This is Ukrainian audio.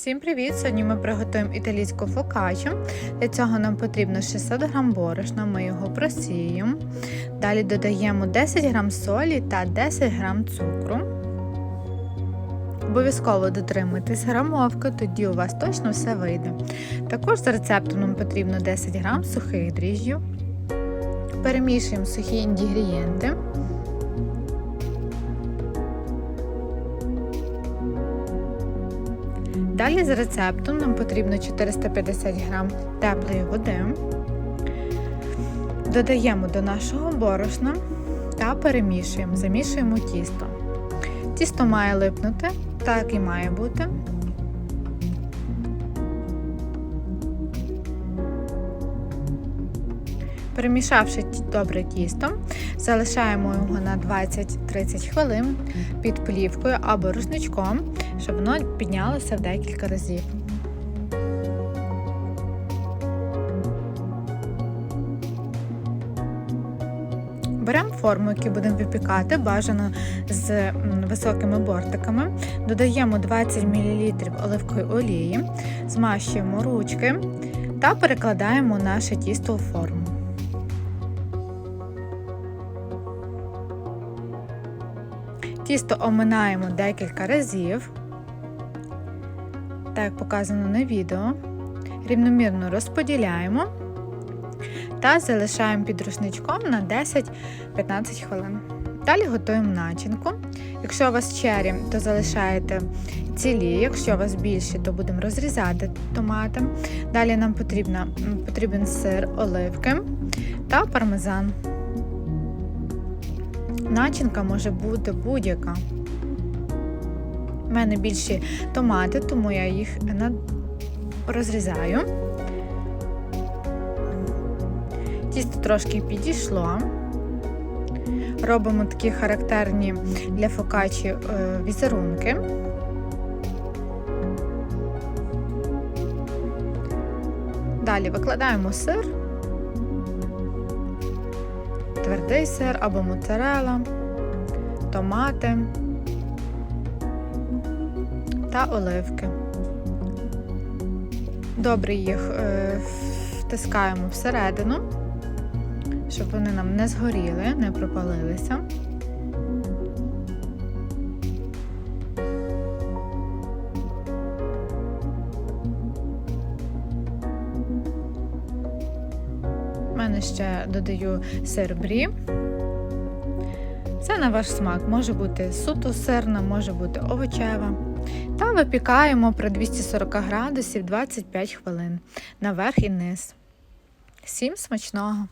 Всім привіт! Сьогодні ми приготуємо італійську фокаччу. Для цього нам потрібно 600 г борошна, ми його просіємо. Далі додаємо 10 г солі та 10 г цукру. Обов'язково дотримуйтесь грамовки, тоді у вас точно все вийде. Також за рецептом нам потрібно 10 г сухих дріжджів. Перемішуємо сухі інгредієнти. Далі з рецептом нам потрібно 450 г теплої води. Додаємо до нашого борошна та перемішуємо, замішуємо тісто. Тісто має липнути, так і має бути. Перемішавши добре тісто, залишаємо його на 20-30 хвилин під плівкою або рушничком, щоб воно піднялося в декілька разів. Беремо форму, яку будемо випікати, бажано з високими бортиками. Додаємо 20 мл оливкової олії, змащуємо ручки та перекладаємо наше тісто у форму. Тісто оминаємо декілька разів, так як показано на відео. Рівномірно розподіляємо та залишаємо під рушничком на 10-15 хвилин. Далі готуємо начинку. Якщо у вас чері, то залишаєте цілі, якщо у вас більше, то будемо розрізати томати. Далі нам потрібен сир, оливки та пармезан. Начинка може бути будь-яка. У мене більші томати, тому я їх розрізаю. Тісто трошки підійшло. Робимо такі характерні для фокачі візерунки. Далі викладаємо сир твердий сир або моцарела, томати та оливки. Добре їх е, втискаємо всередину, щоб вони нам не згоріли, не пропалилися. Мене ще додаю сир брі. Це на ваш смак. Може бути суто сирна, може бути овочева. Та випікаємо при 240 градусів 25 хвилин наверх і низ. Всім смачного!